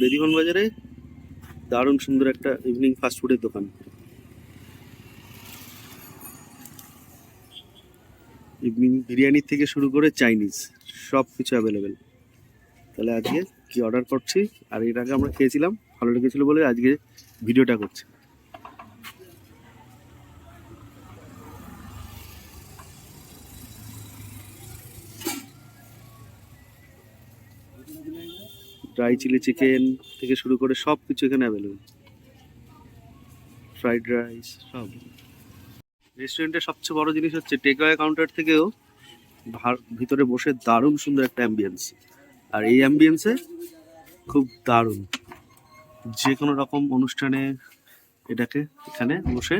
বেদিমন বাজারে দারুণ সুন্দর একটা ইভিনিং ফাস্টফুডের দোকান। ইভিনিং বিরিয়ানি থেকে শুরু করে চাইনিজ সব কিছু অ্যাভেলেবেল তাহলে আজকে কি অর্ডার করছি? আর এর আগে আমরা খেয়েছিলাম, ভালো লেগেছিলো বলে আজকে ভিডিওটা করছি। ড্রাই চিলি চিকেন থেকে শুরু করে সব কিছু এখানে অ্যাভেলেবেল ফ্রাইড রাইস, সব। রেস্টুরেন্টের সবচেয়ে বড় জিনিস হচ্ছে টেকওয়ে কাউন্টার থেকেও ভিতরে বসে দারুণ সুন্দর একটা অ্যাম্বিয়েন্স আর এই অ্যাম্বিয়েন্সে খুব দারুণ। যে কোনো রকম অনুষ্ঠানে এটাকে এখানে বসে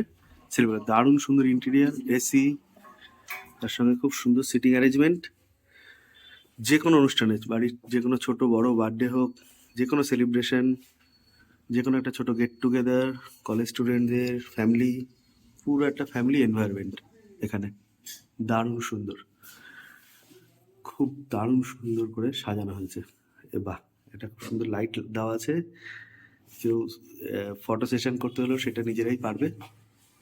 সেলিব্রেট দারুণ সুন্দর ইন্টেরিয়ার এসি তার সঙ্গে খুব সুন্দর সিটিং অ্যারেঞ্জমেন্ট যে কোনো অনুষ্ঠানে, বাড়ির যে কোনো ছোট, বড় বার্থডে হোক যে কোনো সেলিব্রেশন যে কোনো একটা ছোট গেট টুগেদার কলেজ স্টুডেন্টদের ফ্যামিলি পুরো একটা ফ্যামিলি এনভায়রনমেন্ট এখানে। দারুণ সুন্দর। খুব দারুণ সুন্দর করে সাজানো হয়েছে। এ বাহ, এটা খুব সুন্দর লাইট দেওয়া আছে। কেউ ফটো সেশন করতে হলেও সেটা নিজেরাই পারবে।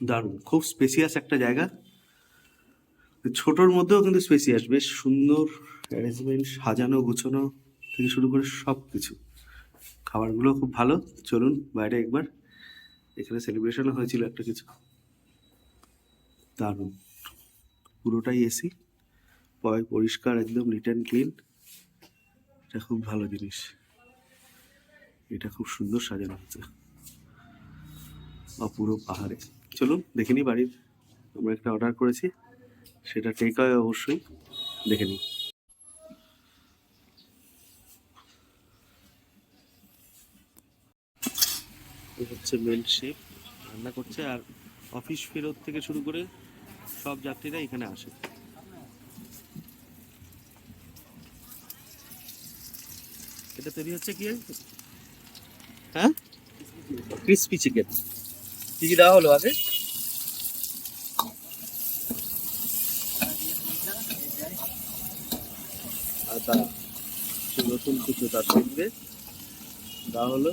দারুণ, খুব স্পেসিয়াস একটা জায়গা। ছোটোর মধ্যেও কিন্তু স্পেসিয়াস বেশ সুন্দর অ্যারেঞ্জমেন্ট সাজানো, গুছানো থেকে শুরু করে সব কিছু খাবারগুলো খুব ভালো। চলুন বাইরে একবার। এখানে সেলিব্রেশনও হয়েছিল একটা কিছু। দারুণ। পুরোটাই এসি পয় পরিষ্কার, একদম নিট অ্যান্ড ক্লিন এটা খুব ভালো জিনিস। এটা খুব সুন্দর সাজানো হচ্ছে পুরো পাহাড়ে। চলুন দেখে নিই বাড়ির। আমরা একটা অর্ডার করেছি। সেটা টেক হয় অবশ্যই দেখে নিই হচ্ছে মেন শেপ রান্না করছে আর অফিস ফেরত থেকে শুরু করে সব যাত্রীরা এখানে আসে। এটা তৈরি হচ্ছে কি? হ্যাঁ? ক্রিসপি চিকেন কি কি দেওয়া হলো আগে? আদা নতুন কিছু তা শিখবে তা হলো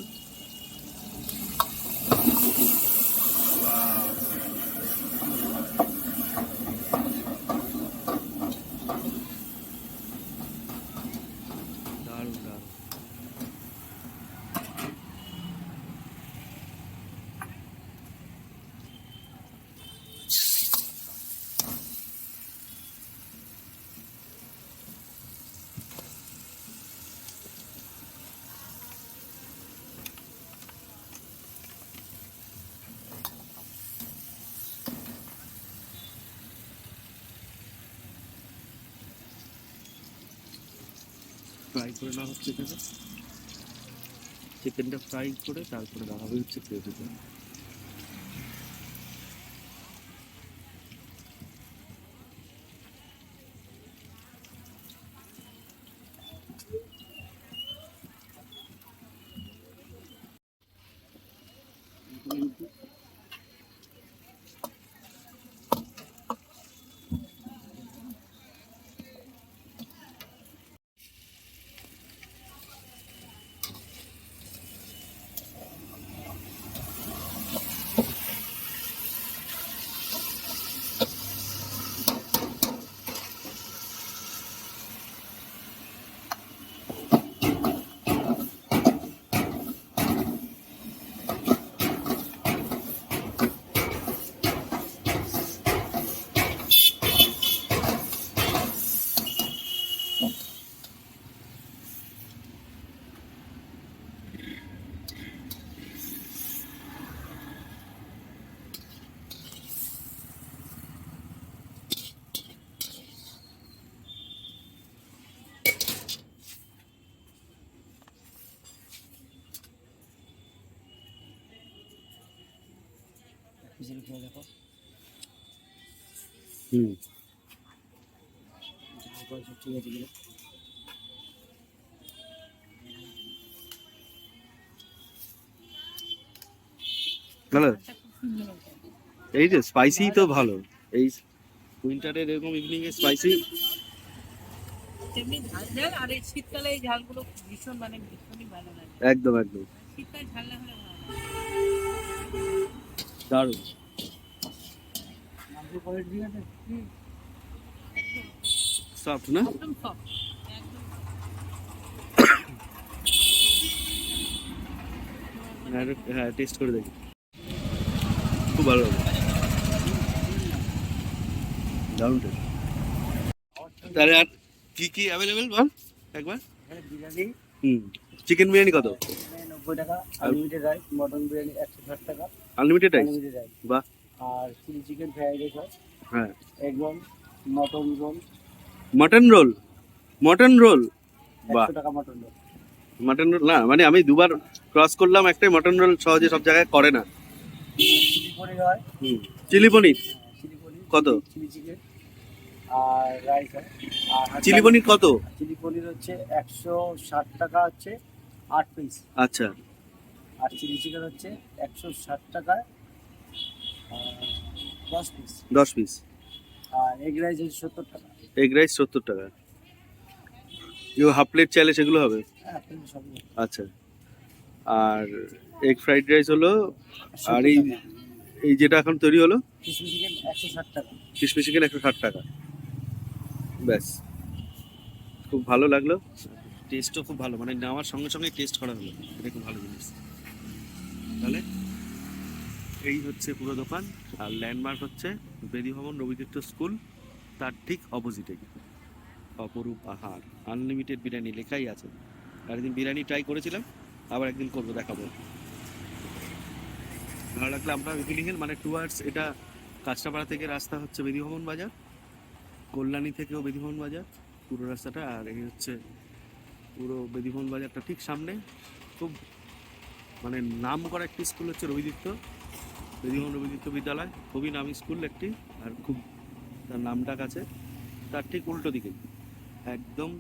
দারুণ দারুণ ফ্রাই করে নেওয়া হচ্ছে এখানে। চিকেনটা ফ্রাই করে তারপরে দেওয়া হবে হচ্ছে খেয়ে দেখো। হুম। ঠিক আছে ভালো? এই যে স্পাইসি তো ভালো। এই উইন্টারের এরকম ইভিনিং এ স্পাইসি তেমনি ঝাল ঝাল আর এই শীতকালে এই ঝালগুলো ভীষণ মানে ভীষণই ভালো লাগে। একদম একদম। শীতকালে ঝাল না হলে ভালো লাগে দারুণ। সফট না? হ্যাঁ হ্যাঁ টেস্ট করে দেখি। খুব ভালো লাগে দারুণ টেস্ট তাহলে আর কি কি অ্যাভেলেবেল বল? একবার। বিরিয়ানি। হুম। চিকেন বিরিয়ানি কত? নব্বই টাকা আনলিমিটেড রাইস মটন বিরিয়ানি একশো ষাট টাকা। আনলিমিটেড রাইস বাহ। আর চিলি চিকেন ফ্রাইড রাইস হয়। Egg roll mutton roll mutton roll mutton roll বাহ। টাকা মটন রোল মটন রোল না মানে আমি দুবার ক্রস করলাম একটাই মটন রোল সহজে সব জায়গায় করে না। চিলি পনির হয়। পনির? কত? চিলি চিকেন আর রাইস আর চিলি পনির কত? চিলি পনির হচ্ছে একশো ষাট টাকা হচ্ছে আট পিস আচ্ছা। আর চিলি চিকেন হচ্ছে একশো ষাট টাকায় আহ, দশ পিস দশ পিস আর এগ রাইস হচ্ছে সত্তর টাকা। এগ রাইস সত্তর টাকা। ইউ হাফ প্লেট চাইলে সেগুলো হবে? হ্যাঁ আচ্ছা। আর এগ ফ্রাইড রাইস হলো আর এই এই যেটা এখন তৈরি হলো? কিশমি চিকেন একশো ষাট টাকা। কিশমিশ চিকেন একশো ষাট টাকা। ব্যাস। খুব ভালো লাগল। টেস্টও খুব ভালো। মানে নেওয়ার সঙ্গে সঙ্গে টেস্ট করা হলো। এটা খুব ভালো জিনিস। তাহলে? এই হচ্ছে পুরো দোকান, আর ল্যান্ডমার্ক হচ্ছে বেদি ভবন রবিতীর্থ স্কুল, তার ঠিক অপোজিটেই অপরূপ আহার আনলিমিটেড বিরিয়ানি লেখাই আছে। আর একদিন বিরিয়ানি ট্রাই করেছিলাম, আবার একদিন করব, দেখাবো। ভালো লাগলে আমরা উইলিংয়ের মানে টুয়ার্ডস এটা কাঁচরাপাড়া থেকে রাস্তা হচ্ছে বেদিভবন বাজার, কল্যাণী থেকেও বেদিভবন বাজার, পুরো রাস্তাটা, আর এই হচ্ছে পুরো বেদিভবন বাজারটা ঠিক সামনে, খুব মানে নাম করা একটি স্কুল হচ্ছে রবিদিত্য বেদিভবন রবিদিত্য বিদ্যালয়। খুবই নামি স্কুল একটি আর খুব তার নামডাক আছে। তার ঠিক উল্টো দিকে একদম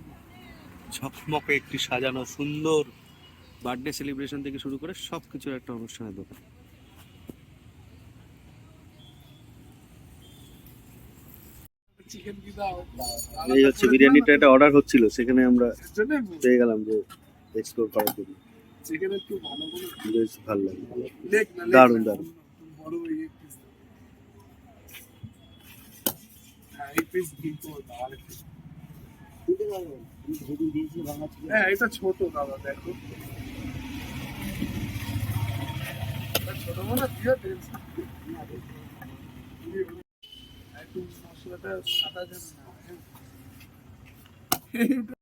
ঝকমকে একটি সাজানো সুন্দর বার্থডে সেলিব্রেশন থেকে শুরু করে সব কিছুর একটা অনুষ্ঠানের দোকান। এই হচ্ছে বিরিয়ানিটা একটা অর্ডার হচ্ছিল সেখানে আমরা পেয়ে গেলাম যে এক্সপ্লোর করার জন্য। চিকেন একটু ভালো করে বেশ ভালো লাগে। দারুণ, দারুণ। বড় ইয়ে পিস হ্যাঁ এই পিস কিন্তু দাও চিকেন হ্যাঁ এটা ছোট দাদা দেখো। ছোট মানে দিয়ে টেনশন একটু মশলাটা সাদা যেন না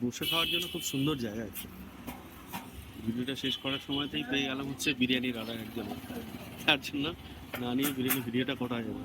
বসে খাওয়ার জন্য খুব সুন্দর জায়গা আছে। ভিডিওটা শেষ করার সময়তেই পেয়ে গেলাম হচ্ছে বিরিয়ানির অর্ডার একজন। তার জন্য না নিয়ে বিরিয়ানি ভিডিওটা করা যাবে।